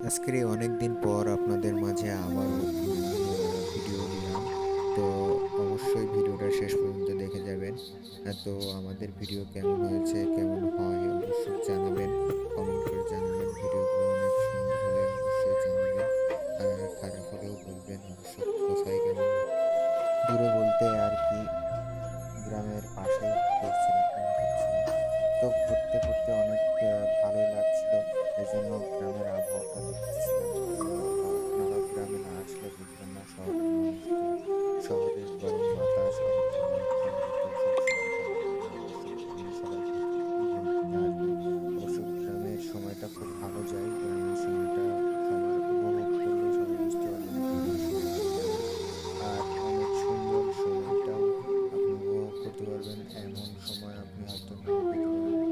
আজকের অনেক দিন পর আপনাদের মাঝে আবারও ভিডিও দিলাম। তো অবশ্যই ভিডিওটা শেষ পর্যন্ত দেখে যাবেন। তো আমাদের ভিডিও কেমন হয়েছে, কেমন হয়, অবশ্যই জানাবেন। কমেন্ট করে জানাবেন। ভিডিওগুলো অনেক সুন্দর হলে অবশ্যই জানাবেন। আর খারাপ হলেও বলবেন। অবশ্যই কোথায় কেমন। দূরে বলতে আর কি অন্য গ্রামের আবহাওয়াটা গ্রামে না আসলে বুঝবেন না সময়টা খুব ভালো যায় গ্রামের সময়টা সবার উপভোগ করলে এমন সময় আপনি হয়তো